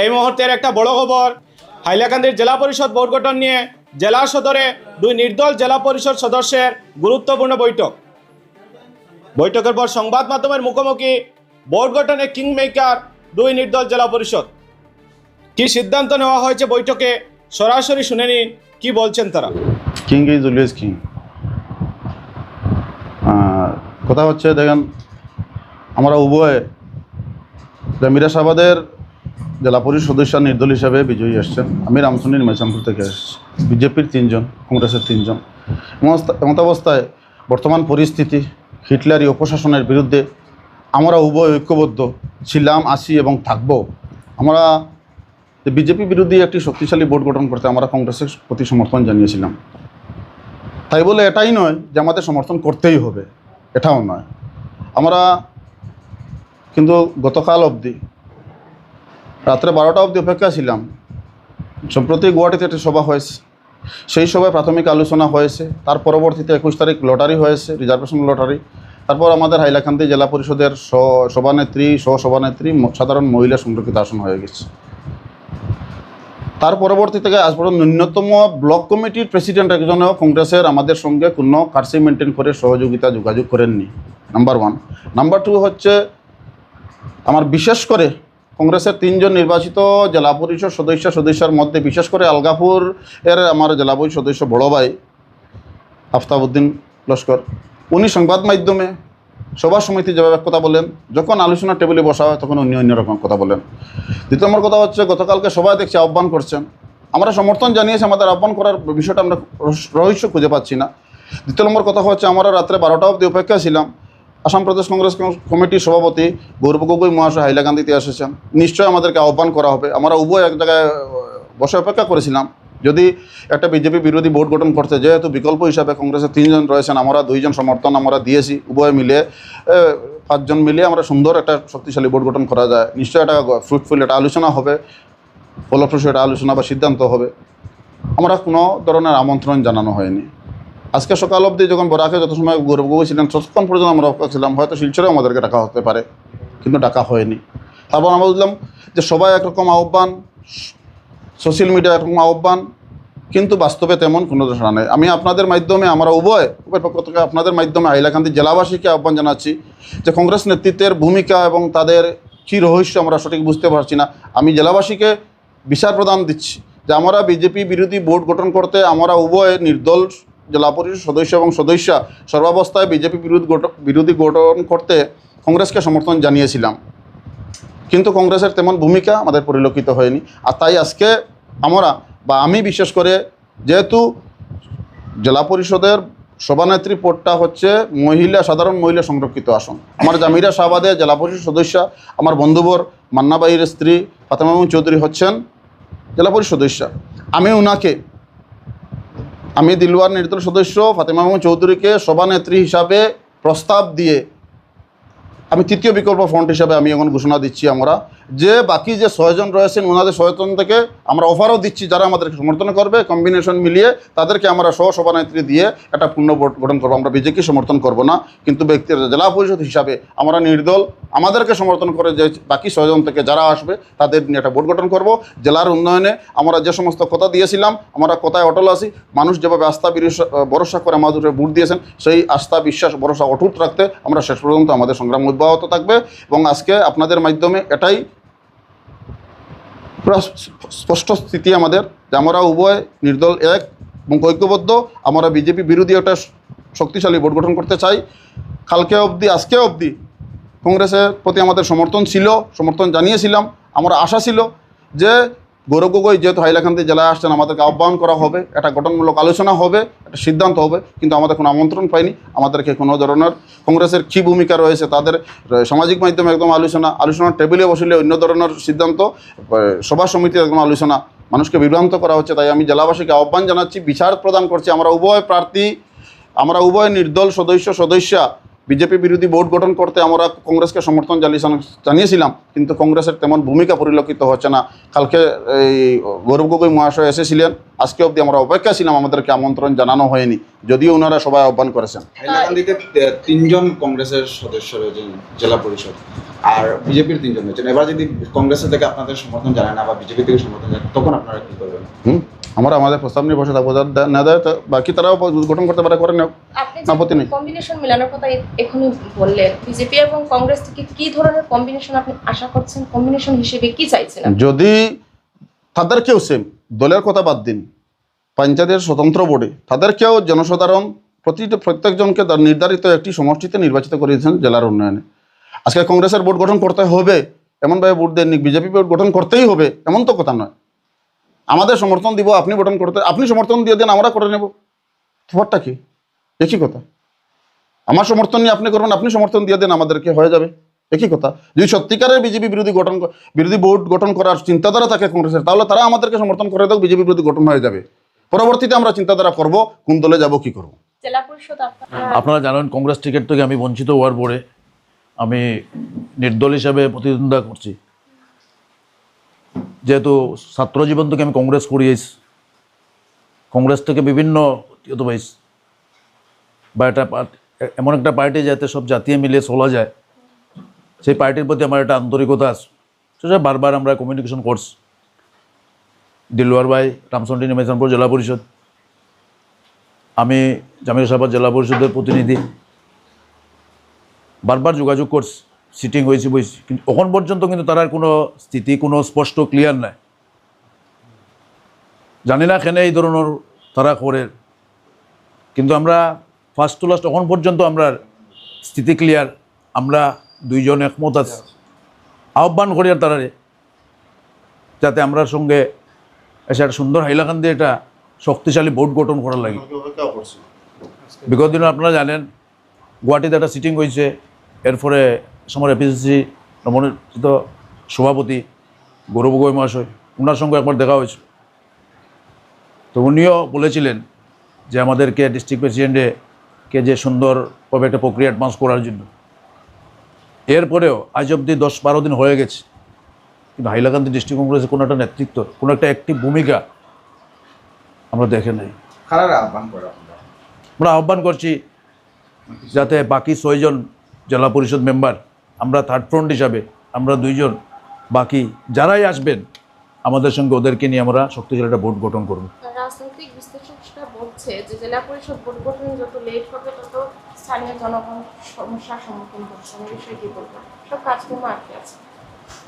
এই মুহূর্তের একটা বড় খবর। হাইলাকান্দির জেলা পরিষদ ভোট গঠন নিয়ে জেলা সদরে দুই নির্দল জেলা পরিষদ সদস্যের গুরুত্বপূর্ণ বৈঠক। বৈঠকের পর সংবাদ মাধ্যমের মুখোমুখি ভোট গঠনে কিং মেকার দুই নির্দল জেলা পরিষদ। কি সিদ্ধান্ত নেওয়া হয়েছে বৈঠকে সরাসরি শুনে নিন কি বলছেন তারা। King is always king. কথা হচ্ছে দেখেন, আমরা উভয়ে, যে মিরাশাবাদের জেলা পরিষদ সদস্য নির্দল হিসাবে বিজয়ী এসছেন। আমি রামসুনির মেচামপুর থেকে এসেছি। বিজেপির তিনজন, কংগ্রেসের তিনজন। এমস্তা- এমত অবস্থায় বর্তমান পরিস্থিতি, হিটলারি অপশাসনের বিরুদ্ধে আমরা উভয় ঐক্যবদ্ধ ছিলাম আসি এবং থাকব। আমরা বিজেপি বিরোধী একটি শক্তিশালী বোর্ড গঠন করতে আমরা কংগ্রেসের প্রতি সমর্থন জানিয়েছিলাম। তাই বলে এটাই নয় যে আমাদের সমর্থন করতেই হবে। এটাও নয়। আমরা কিন্তু গতকাল অবধি রাত্রে বারোটা অবধি অপেক্ষা ছিলাম। সম্প্রতি গুয়াহাটিতে একটি সভা হয়েছে। সেই সভায় প্রাথমিক আলোচনা হয়েছে। তার পরবর্তীতে একুশ তারিখ লটারি হয়েছে, রিজার্ভেশন লটারি। তারপর আমাদের হাইলাকান্দি জেলা পরিষদের সভানেত্রী সহ সভানেত্রী সাধারণ মহিলা সংরক্ষিত আসন হয়ে গেছে। তার পরবর্তী থেকে আজ পর্যন্ত ন্যূনতম ব্লক কমিটির প্রেসিডেন্ট একজনও কংগ্রেসের আমাদের সঙ্গে কোনো কার্সি মেনটেন করে সহযোগিতা যোগাযোগ করেননি নাম্বার ওয়ান নাম্বার টু হচ্ছে, আমার বিশেষ করে কংগ্রেসের তিনজন নির্বাচিত জেলা পরিষদ সদস্য সদস্যের মধ্যে, বিশেষ করে আলগাপুর এর আমার জেলা পরিষদ সদস্য বড় ভাই আফতাবউদ্দিন লস্কর। উনি সংবাদ মাধ্যমে সভা সমিতি যেভাবে কথা বলেন যখন আলোচনা টেবিলে বসা হয় তখন উনি অন্যরকম কথা বলেন দ্বিতীয় নম্বর কথা হচ্ছে, গতকালকে সবাই দেখছি, আহ্বান করছেন। আমরা সমর্থন জানিয়েছি, আমাদের আহ্বান করার বিষয়টা আমরা রহস্য খুঁজে পাচ্ছি না। দ্বিতীয় নম্বর কথা হচ্ছে, আমরা রাত্রে বারোটা অবধি অপেক্ষা ছিলাম। আসাম প্রদেশ কংগ্রেস কমিটির সভাপতি গৌরব গগৈ মহাশয় হাইলাকান্দিতে এসেছেন। নিশ্চয়ই আমাদেরকে আহ্বান করা হবে। আমরা উভয় এক জায়গায় বসে অপেক্ষা করেছিলাম। যদি একটা বিজেপি বিরোধী ভোট গঠন করতে যেহেতু বিকল্প হিসাবে কংগ্রেসের তিনজন রয়েছেন, আমরা দুইজন সমর্থন আমরা দিয়েছি, উভয় মিলে পাঁচজন মিলে আমরা সুন্দর একটা শক্তিশালী ভোট গঠন করা যায়। নিশ্চয়ই একটা ফ্রুটফুল একটা আলোচনা হবে। ফলপ্রসূ একটা আলোচনা বা সিদ্ধান্ত হবে। আমরা কোনো ধরনের আমন্ত্রণ জানানো হয়নি। আজকে সকাল অবধি যখন বরাকে যত সময় গৌরব গগৈ ছিলেন ততক্ষণ পর্যন্ত আমরা অপেক্ষা ছিলাম হয়তো শিলচরেও আমাদেরকে ডাকা হতে পারে কিন্তু ডাকা হয়নি তারপর আমরা বুঝলাম যে সবাই একরকম আহ্বান সোশ্যাল মিডিয়া একরকম আহ্বান কিন্তু বাস্তবে তেমন কোনো ধারণা নেই আমি আপনাদের মাধ্যমে আমরা উভয় উভয় পক্ষ থেকে আপনাদের মাধ্যমে হাইলাকান্দি জেলাবাসীকে আহ্বান জানাচ্ছি যে কংগ্রেস নেতৃত্বের ভূমিকা এবং তাদের কী রহস্য আমরা সঠিক বুঝতে পারছি না আমি জেলাবাসীকে বিচার প্রদান দিচ্ছি যে আমরা বিজেপি বিরোধী বোর্ড গঠন করতে আমরা উভয় নির্দল জেলা পরিষদ সদস্য এবং সদস্য সর্বাবস্থায় বিজেপি বিরোধী বিরোধী গঠন করতে কংগ্রেসকে সমর্থন জানিয়েছিলাম। কিন্তু কংগ্রেসের তেমন ভূমিকা আমাদের পরিলক্ষিত হয়নি। আর তাই আজকে আমরা বা আমি বিশেষ করে যেহেতু জেলা পরিষদের সভানেত্রী পদটা হচ্ছে মহিলা, সাধারণ মহিলা সংরক্ষিত আসন। আমার জামিরা শাহবাদে জেলা পরিষদ সদস্য, আমার বন্ধুবর মান্নাবাইয়ের স্ত্রী ফাতেমামুন চৌধুরী হচ্ছেন জেলা পরিষদ সদস্য। আমি ওনাকে আমি দিলওয়ার নির্দল সদস্য ফাতেমা মাহমুদ চৌধুরীকে সভানেত্রী হিসাবে প্রস্তাব দিয়ে আমি তৃতীয় বিকল্প ফ্রন্ট হিসাবে আমি এখন ঘোষণা দিচ্ছি আমরা। যে বাকি যে ছয়জন রয়েছেন ওনাদের সচেতন থেকে আমরা অফারও দিচ্ছি যারা আমাদেরকে সমর্থন করবে কম্বিনেশন মিলিয়ে তাদেরকে আমরা সহ সভানেত্রী দিয়ে একটা পূর্ণ ভোট গঠন করব। আমরা বিজেপি সমর্থন করব না, কিন্তু ব্যক্তির জেলা পরিষদ হিসাবে আমরা নির্দল, আমাদেরকে সমর্থন করে যে বাকি ছয়জন থেকে যারা আসবে তাদের নিয়ে একটা ভোট গঠন করব। জেলার উন্নয়নে আমরা যে সমস্ত কথা দিয়েছিলাম, আমরা কথায় অটল আছি, মানুষ যেভাবে আস্থা ভরসা করে আমাদের ভোট দিয়েছেন, সেই আস্থা, বিশ্বাস, ভরসা অটুট রাখতে আমরা শেষ পর্যন্ত আমাদের সংগ্রাম অব্যাহত থাকবে এবং আজকে আপনাদের মাধ্যমে এটাই স্পষ্ট স্থিতি আমাদের যে আমরা উভয় নির্দল এক এবং ঐক্যবদ্ধ। আমরা বিজেপি বিরোধী একটা শক্তিশালী ভোট গঠন করতে চাই। কালকে অবধি, আজকে অবধি কংগ্রেসের প্রতি আমাদের সমর্থন ছিল, সমর্থন জানিয়েছিলাম। আমরা আশা ছিল যে গৌরব গগৈ যেহেতু হাইলাকান্দি জেলায় আসছেন, আমাদেরকে আহ্বান করা হবে, একটা গঠনমূলক আলোচনা হবে, একটা সিদ্ধান্ত হবে, কিন্তু আমাদের কোনো আমন্ত্রণ পাইনি। আমাদেরকে কোনো ধরনের কংগ্রেসের কী ভূমিকা রয়েছে, তাদের সামাজিক মাধ্যমে একদম আলোচনা, আলোচনার টেবিলে বসলে অন্য ধরনের সিদ্ধান্ত সভা সমিতির একদম আলোচনা, মানুষকে বিভ্রান্ত করা হচ্ছে, তাই আমি জেলাবাসীকে আহ্বান জানাচ্ছি, বিচার প্রদান করছি, আমরা উভয় প্রার্থী, আমরা উভয় নির্দল সদস্য সদস্য বিজেপি বিরোধী বোর্ড গঠন করতে আমরা কংগ্রেসকে সমর্থন জানিয়েছিলাম কিন্তু কংগ্রেসের তেমন ভূমিকা পরিলক্ষিত হচ্ছে না। কালকে এই গৌরব গগৈ মহাশয় এসেছিলেন আজকে অবধি আমরা অপেক্ষা ছিলাম আমাদেরকে আমন্ত্রণ জানানো হয়নি যদিও ওনারা সবাই আহ্বান করেছেন। তিনজন কংগ্রেসের সদস্য রয়েছেন জেলা পরিষদ আর বিজেপির তিনজন রয়েছেন। এবার যদি কংগ্রেসের থেকে আপনাদের সমর্থন জানায় না বা বিজেপি থেকে সমর্থন জানায় তখন আপনারা কি করবেন? হুম? আমরা আমাদের প্রস্তাব নিয়ে বসে থাকব। না দেয় বাকি তারাও গঠন করতে পারে করে আপত্তি নেই। কম্বিনেশন মেলানোর কথা এখনই বললেন বিজেপি এবং কংগ্রেস থেকে কি ধরনের কম্বিনেশন আপনি আশা করছেন? কম্বিনেশন হিসেবে কি চাইছেন? যদি তাদেরকেও সেম দলের কথা বাদ দিন। পঞ্চায়েতের স্বতন্ত্র বোর্ডে তাদেরকেও জনসাধারণ প্রতিটা প্রত্যেকজনকে তার নির্ধারিত একটি সমষ্টিতে নির্বাচিত করেছেন জেলার উন্নয়নে। আজকে কংগ্রেসের বোর্ড গঠন করতে হবে এমনভাবে বোর্ড দেননি। বিজেপি বোর্ড গঠন করতেই হবে এমন তো কথা নয়। আমাদের সমর্থন দিব আপনি গঠন করতে আপনি সমর্থন দিয়ে দেন আমরা করে নেব। তোমারটা কি? একই কথা? আমার সমর্থন নিয়ে আপনি করবেন আপনি সমর্থন দিয়ে দেন আমাদেরকে হয়ে যাবে। একই কথা? যদি সত্যিকারের বিজেপি বিরোধী গঠন বিরোধী বোর্ড গঠন করার চিন্তাধারা থাকে কংগ্রেসের তাহলে তারা আমাদেরকে সমর্থন করে দেখ বিজেপি বিরোধী গঠন হয়ে যাবে। পরবর্তীতে আমরা চিন্তাধারা করব কোন দলে যাব কি করব? আপনারা জানেন কংগ্রেস টিকিট থেকে আমি বঞ্চিত হওয়ার পরে আমি নির্দল হিসাবে প্রতিদ্বন্দ্বিতা করছি। যেহেতু ছাত্র জীবন থেকে আমি কংগ্রেস করিয়েছি কংগ্রেস থেকে বিভিন্ন ইয়ত পাইছি বা একটা এমন একটা পার্টি যাতে সব জাতীয় মিলে চলা যায়, সেই পার্টির প্রতি আমার একটা আন্তরিকতা আছে। সেটা বারবার আমরা কমিউনিকেশন করছি। দিলওয়ার ভাই রামচন্দ্রী নিমেশনপুর জেলা পরিষদ। আমি জামির সাহেব জেলা পরিষদের প্রতিনিধি। বারবার যোগাযোগ করছি। সিটিং হয়েছে বইছি কিন্তু এখন পর্যন্ত কিন্তু তার কোনো স্থিতি, কোনো স্পষ্ট ক্লিয়ার নাই। জানি না কেন এই ধরনের তারা করে কিন্তু আমরা ফার্স্ট টু লাস্ট এখন পর্যন্ত আমরা স্থিতি ক্লিয়ার আমরা দুইজন একমত আছি। আহ্বান করি আর তারারে, যাতে আমরা সঙ্গে এসে একটা সুন্দর হাইলাকান্দি একটা শক্তিশালী বোর্ড গঠন করার লাগে। বিগত দিনে আপনারা জানেন, গুয়াহাটিতে একটা সিটিং হয়েছে, এরপরে সময় এপিসিসি নবনির্বাচিত সভাপতি গৌরব গগৈ মহাশয় ওনার সঙ্গে একবার দেখা হয়েছিল। তো উনিও বলেছিলেন যে আমাদেরকে ডিস্ট্রিক্ট প্রেসিডেন্টে কে যে সুন্দরভাবে একটা প্রক্রিয়া অ্যাডভান্স করার জন্য। এরপরেও আজ অবধি দশ বারো দিন হয়ে গেছে কিন্তু হাইলাকান্দি ডিস্ট্রিক্ট কংগ্রেসের কোনো একটা নেতৃত্ব কোনো একটা অ্যাক্টিভ ভূমিকা আমরা দেখে নাই। কারা আহ্বান করে আমরা আহ্বান করছি যাতে বাকি ছয়জন জেলা পরিষদ মেম্বার আমরা থার্ড ফ্রন্ট হিসাবে আমরা দুইজন। বাকি যারাই আসবেন আমাদের সঙ্গে ওদেরকে নিয়ে আমরা শক্তিশালী একটা বোর্ড গঠন করব। রাজনৈতিক বিশ্লেষকরা বলছে যে জেলা পরিষদ ভোট গঠন যত লেট হবে তত স্থানীয় জনগণ সমস্যার সম্মুখীন হচ্ছে। আমি বিষয়ে কি বলব? সব কাজকর্ম আটকে আছে।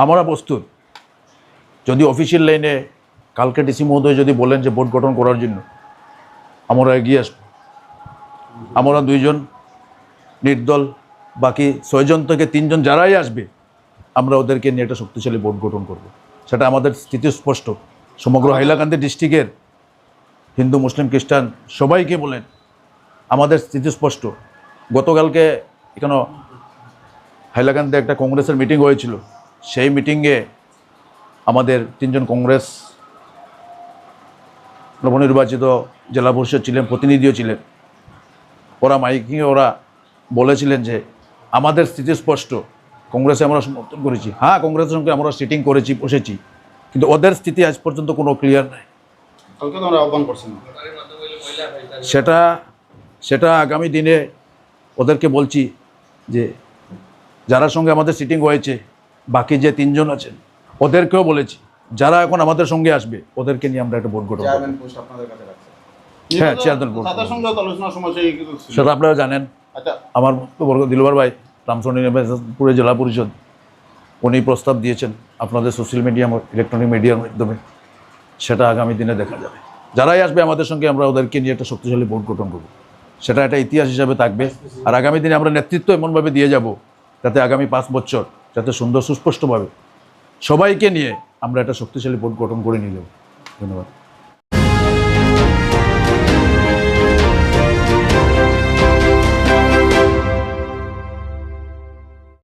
আমরা প্রস্তুত। যদি অফিসিয়াল লাইনে কালকে ডিসি মহোদয় যদি বলেন যে ভোট গঠন করার জন্য আমরা এগিয়ে আসব। আমরা দুইজন নির্দল বাকি ছয়জন থেকে তিনজন যারাই আসবে, আমরা ওদেরকে নিয়ে একটা শক্তিশালী বোর্ড গঠন করব। সেটা আমাদের স্থিতি স্পষ্ট। সমগ্র হাইলাকান্দি ডিস্ট্রিক্টের হিন্দু, মুসলিম, খ্রিস্টান সবাইকে বলেন, আমাদের স্থিতি স্পষ্ট। গতকালকে এখানে হাইলাকান্দিতে একটা কংগ্রেসের মিটিং হয়েছিল, সেই মিটিংয়ে আমাদের তিনজন কংগ্রেস নবনির্বাচিত জেলা পরিষদ ছিলেন, প্রতিনিধিও ছিলেন। ওরা মাইকিংয়ে ওরা বলেছিলেন যে আমাদের স্থিতি স্পষ্ট। কংগ্রেসে আমরা সমর্থন করেছি। হ্যাঁ কংগ্রেসের সঙ্গে আমরা সিটিং করেছি বসেছি। কিন্তু ওদের স্থিতি আজ পর্যন্ত কোনো ক্লিয়ার নাই। সেটা সেটা আগামী দিনে ওদেরকে বলছি যে যারা সঙ্গে আমাদের সিটিং হয়েছে বাকি যে তিনজন আছেন ওদেরকেও বলেছি যারা এখন আমাদের সঙ্গে আসবে ওদেরকে নিয়ে আমরা একটা বোর্ড গঠন হ্যাঁ, চেয়ারম্যান। সেটা আপনারা জানেন। আমার বর্গ দিলবার ভাই, রামচন্দ্রী পুরে জেলা পরিষদ, উনি প্রস্তাব দিয়েছেন আপনাদের সোশ্যাল মিডিয়া ইলেকট্রনিক মিডিয়ার মাধ্যমে। সেটা আগামী দিনে দেখা যাবে। যারাই আসবে আমাদের সঙ্গে, আমরা ওদেরকে নিয়ে একটা শক্তিশালী বোর্ড গঠন করব। সেটা একটা ইতিহাস হিসাবে থাকবে। আর আগামী দিনে আমরা নেতৃত্ব এমনভাবে দিয়ে যাব, যাতে আগামী পাঁচ বছর যাতে সুন্দর সুস্পষ্টভাবে সবাইকে নিয়ে আমরা একটা শক্তিশালী বোর্ড গঠন করে নিয়ে যাব ধন্যবাদ।